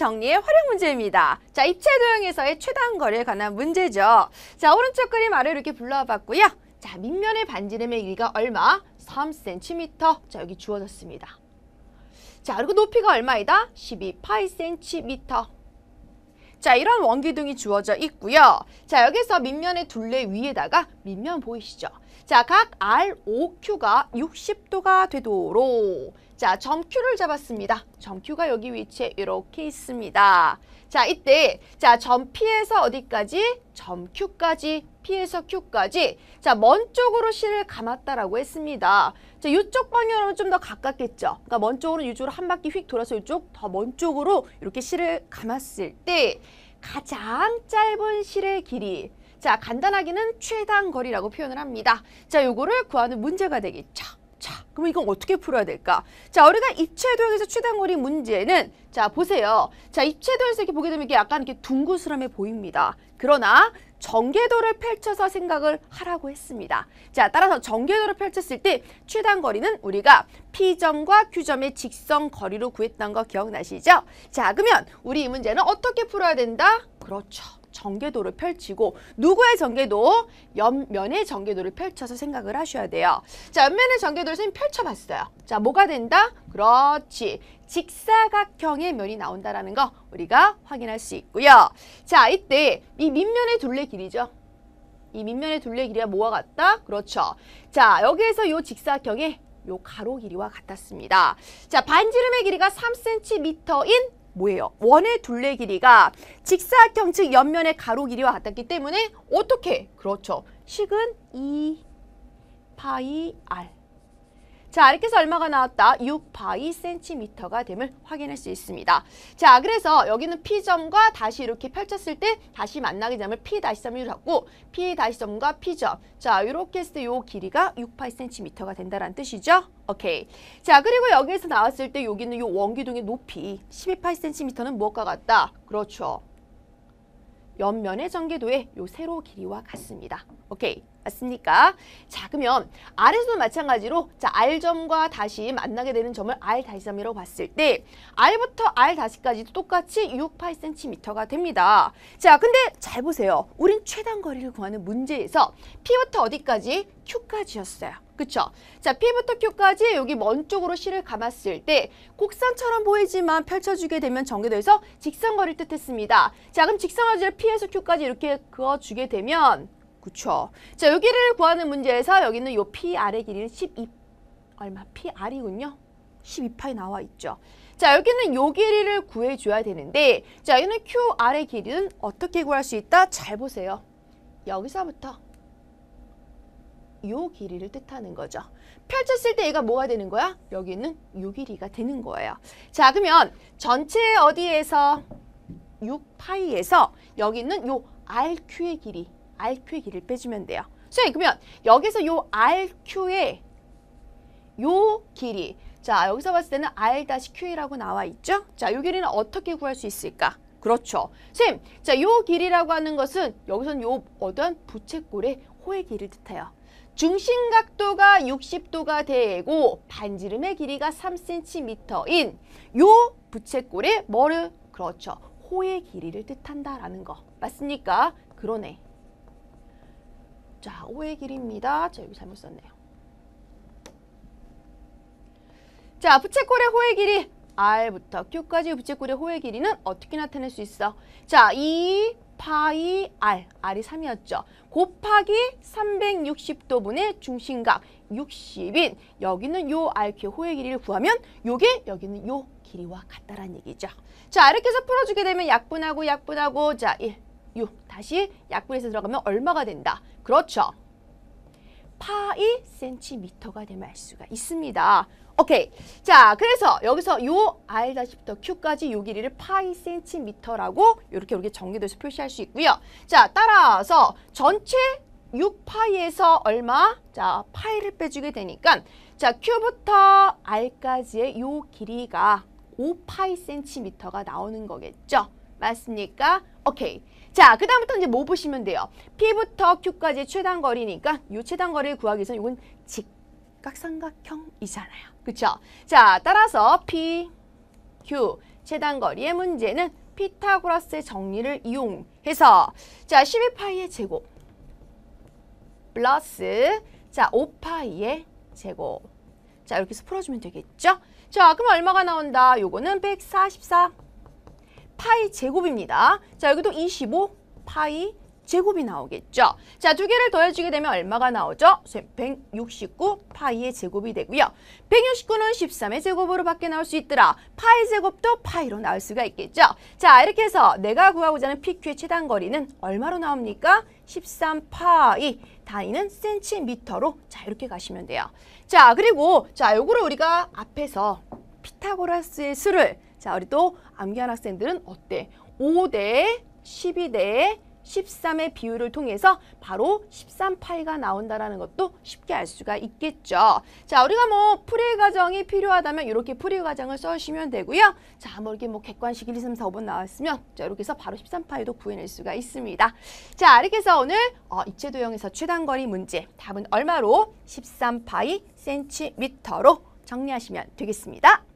정리의 활용 문제입니다. 자, 입체 도형에서의 최단 거리에 관한 문제죠. 자, 오른쪽 그림 아래 이렇게 불러봤고요. 자, 밑면의 반지름의 길이가 얼마? 3cm. 자, 여기 주어졌습니다. 자, 그리고 높이가 얼마이다? 12파이cm. 자, 이런 원기둥이 주어져 있고요. 자, 여기서 밑면의 둘레 위에다가 밑면 보이시죠? 자, 각 R, O, Q가 60도가 되도록 자, 점 Q를 잡았습니다. 점 Q가 여기 위치에 이렇게 있습니다. 자, 이때 자, 점 P에서 어디까지? 점 Q까지, P에서 Q까지 자, 먼 쪽으로 실을 감았다라고 했습니다. 자, 이쪽 방향으로 좀 더 가깝겠죠. 그러니까 먼 쪽으로 이쪽으로 한 바퀴 휙 돌아서 이쪽 더 먼 쪽으로 이렇게 실을 감았을 때 가장 짧은 실의 길이 자, 간단하게는 최단 거리라고 표현을 합니다. 자, 요거를 구하는 문제가 되겠죠. 자, 그럼 이건 어떻게 풀어야 될까? 자, 우리가 입체도형에서 최단거리 문제는 자, 보세요. 자, 입체도에서 이렇게 보게 되면 이게 약간 이렇게 둥그스름해 보입니다. 그러나 전개도를 펼쳐서 생각을 하라고 했습니다. 자, 따라서 전개도를 펼쳤을 때 최단 거리는 우리가 P점과 Q점의 직선 거리로 구했던 거 기억나시죠? 자, 그러면 우리 이 문제는 어떻게 풀어야 된다? 그렇죠. 전개도를 펼치고 누구의 전개도? 옆면의 전개도를 펼쳐서 생각을 하셔야 돼요. 자, 옆면의 전개도를 선생님 펼쳐봤어요. 자, 뭐가 된다? 그렇지. 직사각형의 면이 나온다라는 거 우리가 확인할 수 있고요. 자, 이때 이 밑면의 둘레 길이죠. 이 밑면의 둘레 길이가 뭐와 같다? 그렇죠. 자, 여기에서 이 직사각형의 요 가로 길이와 같았습니다. 자, 반지름의 길이가 3cm인 뭐예요? 원의 둘레 길이가 직사각형 즉 옆면의 가로 길이와 같았기 때문에 어떻게? 그렇죠. 식은 2 파이 r. 자, 이렇게 해서 얼마가 나왔다? 6파이 센티미터가 됨을 확인할 수 있습니다. 자, 그래서 여기는 P점과 다시 이렇게 펼쳤을 때 다시 만나게 되면 P 다시 점을 잡고 P 다시 점과 P점. 자, 이렇게 했을 때이 길이가 6파이 센티미터가 된다는 뜻이죠. 오케이. 자, 그리고 여기에서 나왔을 때 여기는 이 원기둥의 높이 12파이 센티미터는 무엇과 같다? 그렇죠. 옆면의 전개도의 요 세로 길이와 같습니다. 오케이. 맞습니까? 자, 그러면 R에서도 마찬가지로 자, R점과 다시 만나게 되는 점을 R 다시점이라고 봤을 때 R부터 R 다시까지도 똑같이 6, 8cm가 됩니다. 자, 근데 잘 보세요. 우린 최단 거리를 구하는 문제에서 P부터 어디까지? Q까지였어요. 그쵸? 자, P부터 Q까지 여기 먼 쪽으로 실을 감았을 때 곡선처럼 보이지만 펼쳐주게 되면 전개도에서 직선거리를 뜻했습니다. 자, 그럼 직선거리를 P에서 Q까지 이렇게 그어주게 되면 그쵸. 자, 여기를 구하는 문제에서 여기는 요 PR의 길이는 12, 얼마? PR이군요. 12파이 나와 있죠. 자, 여기는 요 길이를 구해줘야 되는데, 자, 여기는 QR의 길이는 어떻게 구할 수 있다? 잘 보세요. 여기서부터 요 길이를 뜻하는 거죠. 펼쳤을 때 얘가 뭐가 되는 거야? 여기는 요 길이가 되는 거예요. 자, 그러면 전체 어디에서 6파이에서 여기는 요 RQ의 길이 RQ의 길이를 빼주면 돼요. 선생님 그러면 여기서 요 RQ의 요 길이 자 여기서 봤을 때는 R-Q라고 나와 있죠? 자, 요 길이는 어떻게 구할 수 있을까? 그렇죠. 선생님, 자, 요 길이라고 하는 것은 여기서는 요 어떤 부채꼴의 호의 길이를 뜻해요. 중심각도가 60도가 되고 반지름의 길이가 3cm인 요 부채꼴의 뭐를 그렇죠. 호의 길이를 뜻한다라는 거. 맞습니까? 그러네. 자, O의 길이입니다. 자, 여기 잘못 썼네요. 자, 부채꼴의 호의 길이 R부터 Q까지 부채꼴의 호의 길이는 어떻게 나타낼 수 있어? 자, 2 파이 R, R이 3이었죠. 곱하기 360도분의 중심각 60인 여기는 요 RQ 호의 길이를 구하면 요게 여기는 요 길이와 같다라는 얘기죠. 자, 이렇게 해서 풀어주게 되면 약분하고 약분하고 자, 1, 6 다시 약분해서 들어가면 얼마가 된다? 그렇죠. 파이 센티미터가 됨을 알 수가 있습니다. 오케이. 자, 그래서 여기서 요 R-부터 Q까지 요 길이를 파이 센티미터라고 이렇게 이렇게 정리돼서 표시할 수 있고요. 자, 따라서 전체 6파이에서 얼마? 자, 파이를 빼주게 되니까 자, Q부터 R까지의 요 길이가 5파이 센티미터가 나오는 거겠죠. 맞습니까? 오케이. 자, 그 다음부터 이제 뭐 보시면 돼요? P부터 Q까지 최단 거리니까 이 최단 거리를 구하기 위해서 이건 직 각삼각형이잖아요. 그쵸? 자, 따라서 P, Q, 최단거리의 문제는 피타고라스의 정리를 이용해서 자 12파이의 제곱 플러스 자 5파이의 제곱 자 이렇게 해서 풀어주면 되겠죠? 자 그럼 얼마가 나온다? 요거는 144 파이 제곱입니다. 자 여기도 25 파이 제곱이 나오겠죠. 자, 두 개를 더해주게 되면 얼마가 나오죠? 169 파이의 제곱이 되고요. 169는 13의 제곱으로 밖에 나올 수 있더라. 파이 제곱도 파이로 나올 수가 있겠죠. 자, 이렇게 해서 내가 구하고자 하는 PQ의 최단 거리는 얼마로 나옵니까? 13파이. 단위는 센티미터로 자, 이렇게 가시면 돼요. 자, 그리고 자, 요거를 우리가 앞에서 피타고라스의 수를 자, 우리 또 암기한 학생들은 어때? 5대 12대 13의 비율을 통해서 바로 13파이가 나온다라는 것도 쉽게 알 수가 있겠죠. 자, 우리가 뭐 풀이 과정이 필요하다면 이렇게 풀이 과정을 써주시면 되고요. 자, 뭐 이렇게 뭐 객관식 1, 2, 3, 4, 5번 나왔으면 자, 이렇게 해서 바로 13파이도 구해낼 수가 있습니다. 자, 이렇게 해서 오늘 어, 입체 도형에서 최단거리 문제 답은 얼마로 13파이 센티미터로 정리하시면 되겠습니다.